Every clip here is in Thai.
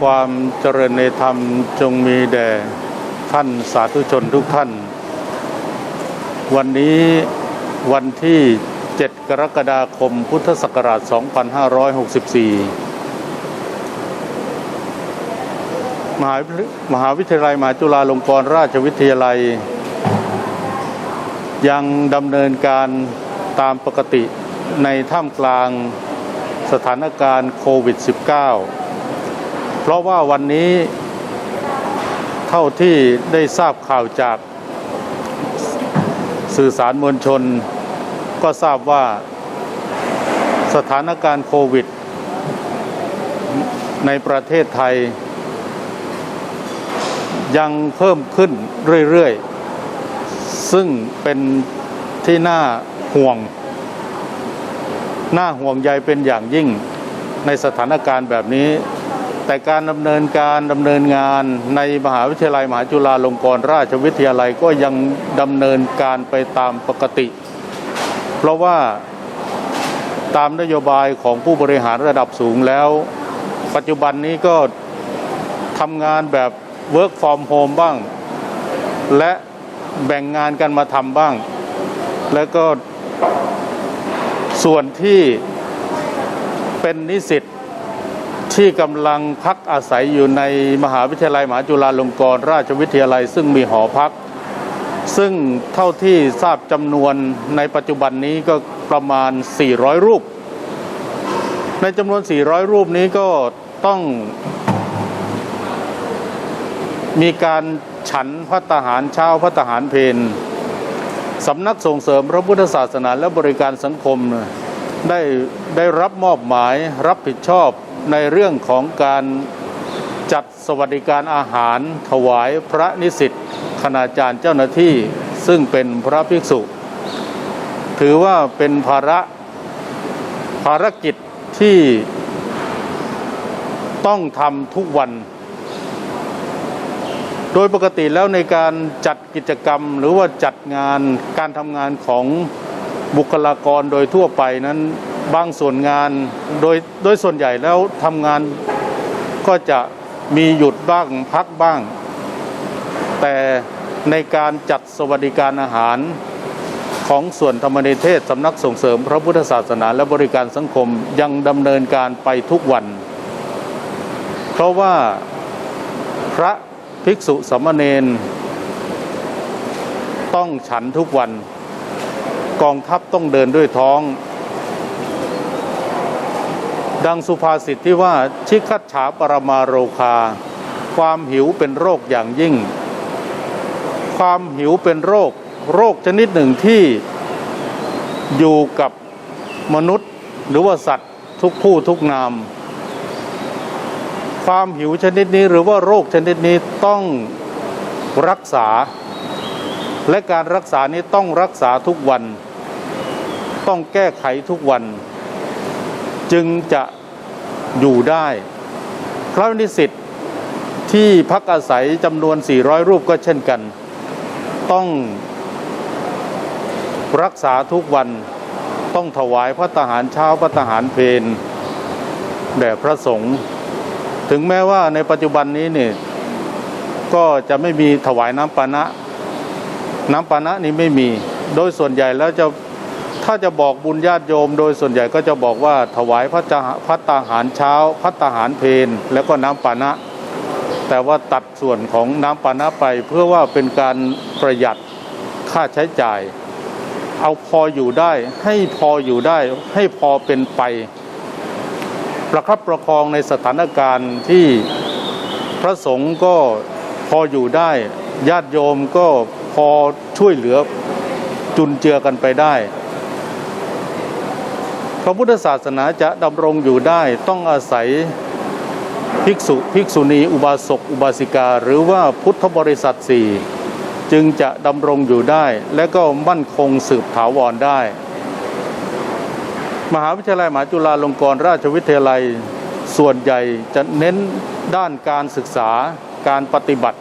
ความเจริญในธรรมจงมีแด่ท่านสาธุชนทุกท่าน วันนี้วันที่ 7 กรกฎาคมพุทธศักราช 2564 มหาวิทยมหาวิทยาลัยมหาจุฬาลงกรณราชวิทยาลัย ยังดำเนินการตามปกติในท่ามกลางสถานการณ์โควิด -19 ราะว่าวันนี้เท่าที่ได้ทราบข่าวจากสื่อสารมวลชน ก็ทราบว่าสถานการณ์โควิด ในประเทศไทย ยังเพิ่มขึ้นเรื่อยๆ ซึ่งเป็นที่น่าห่วง น่าห่วงใยเป็นอย่างยิ่งในสถานการณ์แบบนี้ แต่การดำเนินการดำเนินงานในมหาวิทยาลัยมหาจุฬาลงกรณราชวิทยาลัยก็ยังดำเนินการไปตามปกติ เพราะว่าตามนโยบายของผู้บริหารระดับสูงแล้ว ปัจจุบันนี้ก็ทำงานแบบ work from home บ้าง และแบ่งงานกันมาทำบ้าง แล้วก็ส่วนที่เป็นนิสิต ที่กำลังพักอาศัยอยู่ในมหาวิทยาลัยมหาจุฬาลงกรณราชวิทยาลัย ซึ่งมีหอพัก ซึ่งเท่าที่ทราบจำนวนในปัจจุบันนี้ก็ประมาณ 400 รูป ในจำนวน 400 รูปนี้ก็ต้องมีการฉันพัตหารเช้าพัตหารเพนสำนักส่งเสริมพระพุทธศาสนาและบริการสังคม ได้ได้รับมอบหมายรับผิดชอบ ในเรื่องของการจัดสวัสดิการอาหารถวายพระนิสิตคณาจารย์เจ้าหน้าที่ซึ่งเป็นพระภิกษุ ถือว่าเป็นภาระภารกิจที่ต้องทำทุกวัน โดยปกติแล้วในการจัดกิจกรรมหรือว่าจัดงานการทำงานของบุคลากรโดยทั่วไปนั้น บางส่วนงานโดยโดยส่วนใหญ่แล้วทำงานก็จะมีหยุดบ้างพักบ้าง แต่ในการจัดสวัสดิการอาหารของส่วนธรรมนิเทศสำนักส่งเสริมพระพุทธศาสนาและบริการสังคมยังดำเนินการไปทุกวัน เพราะว่าพระภิกษุสามเณรต้องฉันทุกวัน กองทัพต้องเดินด้วยท้อง ดังสุภาษิตที่ว่าชิคัตฉาปรมาโรคา ความหิวเป็นโรคอย่างยิ่ง ความหิวเป็นโรค โรคชนิดหนึ่งที่อยู่กับมนุษย์หรือว่าสัตว์ทุกผู้ทุกนาม ความหิวชนิดนี้หรือว่าโรคชนิดนี้ต้องรักษา และการรักษานี้ต้องรักษาทุกวัน ต้องแก้ไขทุกวัน จึงจะอยู่ได้ พระนิสิตที่พักอาศัยจำนวน 400 รูปก็เช่นกัน ต้องรักษาทุกวันต้องถวายพระทหารเช้าพระทหารเพนแด่พระสงฆ์ถึงแม้ว่าในปัจจุบันนี้เนี่ยก็จะไม่มีถวายน้ำปานะ น้ำปานะนี้ไม่มี โดยส่วนใหญ่แล้วจะ ถ้าจะบอกบุญญาติโยมโดยส่วนใหญ่ก็จะบอกว่าถวายพระจพระตาหารเช้าพระตาหารเพนแล้วก็น้ำปานะ แต่ว่าตัดส่วนของน้ำปานะไปเพื่อว่าเป็นการประหยัดค่าใช้จ่าย เอาพออยู่ได้ให้พออยู่ได้ให้พอเป็นไป ประคับประคองในสถานการณ์ที่พระสงฆ์ก็พออยู่ได้ ญาติโยมก็พอช่วยเหลือจุนเจือกันไปได้ ระพุทธศาสนาจะดำรงอยู่ได้ต้องอาศัยภิกษุภิกษุณี อุบาสกอุบาสิกา หรือว่าพุทธบริษัทสี่จึงจะดำรงอยู่ได้ และก็มั่นคงสืบถาวรได้ มหาวิทยาลัยมหาจุฬาลงกรณราชวิทยาลัยส่วนใหญ่จะเน้นด้านการศึกษาการปฏิบัติ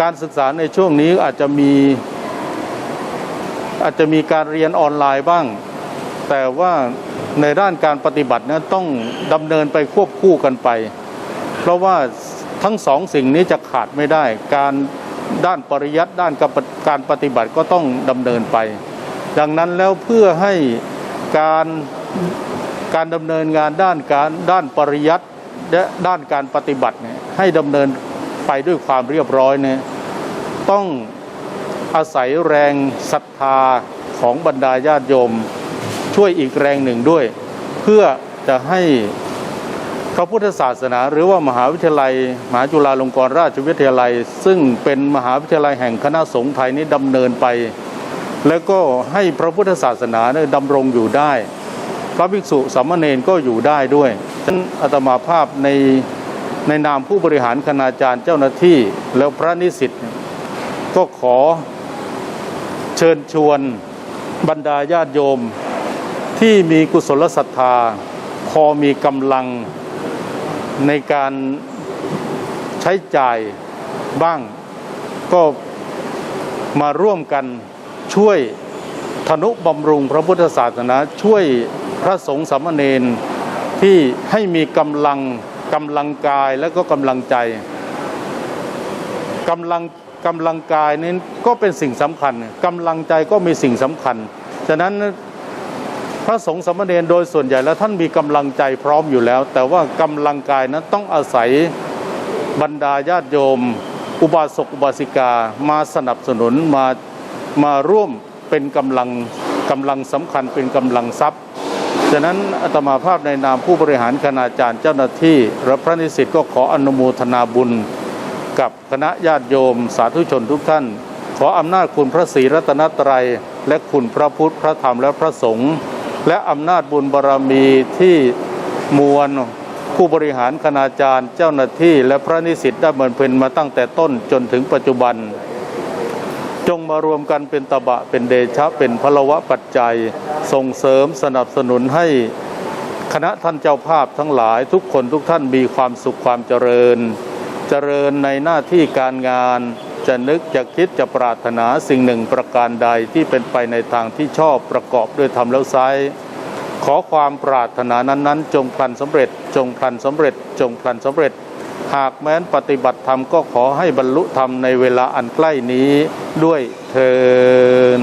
การศึกษาในช่วงนี้อาจจะมีอาจจะมีการเรียนออนไลน์บ้าง แต่ว่าในด้านการปฏิบัตินั้นต้องดำเนินไปควบคู่กันไป เพราะว่าทั้งสองสิ่งนี้จะขาดไม่ได้ การด้านปริยัติด้านการปฏิบัติก็ต้องดำเนินไป ดังนั้นแล้วเพื่อให้การการดำเนินงานด้านการด้านปริยัติและด้านการปฏิบัติเนี่ยให้ดำเนินไปด้วยความเรียบร้อยเนี่ยต้องอาศัยแรงศรัทธาของบรรดาญาติโยม ช่วยอีกแรงหนึ่งด้วย เพื่อจะให้พระพุทธศาสนา หรือว่ามหาวิทยาลัย มหาจุฬาลงกรณราชวิทยาลัย ซึ่งเป็นมหาวิทยาลัยแห่งคณะสงฆ์ไทยนี้ดำเนินไป แล้วก็ให้พระพุทธศาสนาเนี่ยดำรงอยู่ได้ พระภิกษุสามเณรก็อยู่ได้ด้วยฉะนั้นอาตมาภาพในในนามผู้บริหารคณาจารย์เจ้าหน้าที่แล้วพระนิสิตก็ขอเชิญชวนบรรดาญาติโยม ที่มีกุศลศรัทธา พอมีกำลังในการใช้จ่ายบ้าง ก็มาร่วมกันช่วยธนุบำรุงพระพุทธศาสนา ช่วยพระสงฆ์สามเณรที่ให้มีกำลังกำลังกายและก็กำลังใจกำลังกำลังกายนี้ก็เป็นสิ่งสำคัญกำลังใจก็มีสิ่งสำคัญ ฉะนั้น ระสงฆ์สมเณรโดยส่วนใหญ่แล้วท่านมีกำลังใจพร้อมอยู่แล้ว แต่ว่ากำลังกายนั้นต้องอาศัยบรรดาญาติโยม อุบาสกอุบาสิกามาสนับสนุนมามาร่วมเป็นกำลังกำลังสำคัญเป็นกำลังทรัพย์ฉะนั้นอาตมาภาพในนามผู้บริหารคณาจารย์เจ้าหน้าที่และพระนิสิตก็ขออนุโมทนาบุญ กับคณะญาติโยม สาธุชนทุกท่าน ขออำนาจคุณพระศรีรัตนตรัย และคุณพระพุทธพระธรรมและพระสงฆ์ และอำนาจบุญบารรมีที่มวลผู้บริหารคณาจารย์ เจ้าหน้าที่ และพระนิสิตได้บำเพ็ญมาตั้งแต่ต้นจนถึงปัจจุบัน จงมารวมกันเป็นตบะเป็นเดชะเป็นพลวะปัจจัย ส่งเสริมสนับสนุนให้คณะท่านเจ้าภาพทั้งหลายทุกคนทุกท่านมีความสุขความเจริญ เจริญในหน้าที่การงาน จะนึกจะคิดจะปรารถนาสิ่งหนึ่งประการใดที่เป็นไปในทางที่ชอบประกอบด้วยธรรมแล้วไซขอความปรารถนานั้นๆ จงพลันสำเร็จ จงพลันสำเร็จ จงพลันสำเร็จ หากแม้นปฏิบัติธรรมก็ขอให้บรรลุธรรมในเวลาอันใกล้นี้ด้วยเทิน